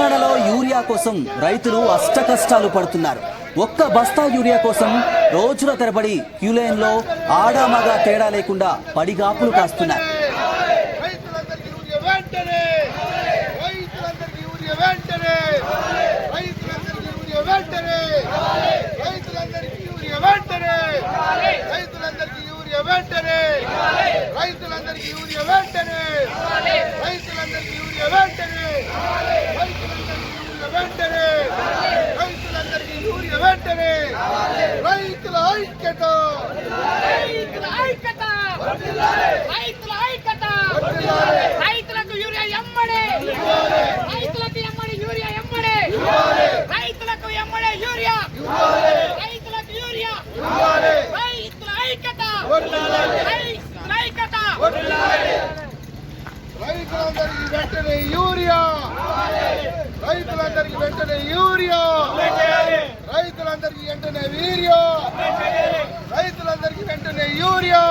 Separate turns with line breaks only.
తెలంగాణలో యూరియా కోసం రైతులు అష్టకష్టాలు పడుతున్నారు. ఒక్క బస్తా యూరియా కోసం రోజుల తరబడి క్యూలైన్లో ఆడామగా తేడా లేకుండా పడిగాపులు కాస్తున్నారు.
రైతులందరికీ యూరియా వెంటనే రైతులందరికీ యూరియా వెంటనే రైతులందరికీ యూరియా వెంటనే రైతులందరికీ యూరియా వెంటనే రైతులందరికీ యూరియా వెంటనే రైతులందరికీ యూరియా వెంటనే రైతులందరికీ యూరియా వెంటనే రైతులందరికీ యూరియా వెంటనే రైతులందరికీ యూరియా వెంటనే రైతుల ఐక్యత.
రైతుల ఐక్యత. రైతుల ఐక్యత. రైతులకు యూరియా ఎమ్మడే. రైతులకు ఎమ్మడి యూరియా ఎమ్మడే. రైతులకు ఎమ్మడే యూరియా. రైతులకు యూరియా. రైతుల ఐక్యత. రైతుల ఐక్యత.
రైతులందరికీ వెంటనే యూరియా. రైతులందరికీ వెంటనే యూరియా. రైతులందరికీ వెంటనే వీర్యా. రైతులందరికీ వెంటనే యూరియా!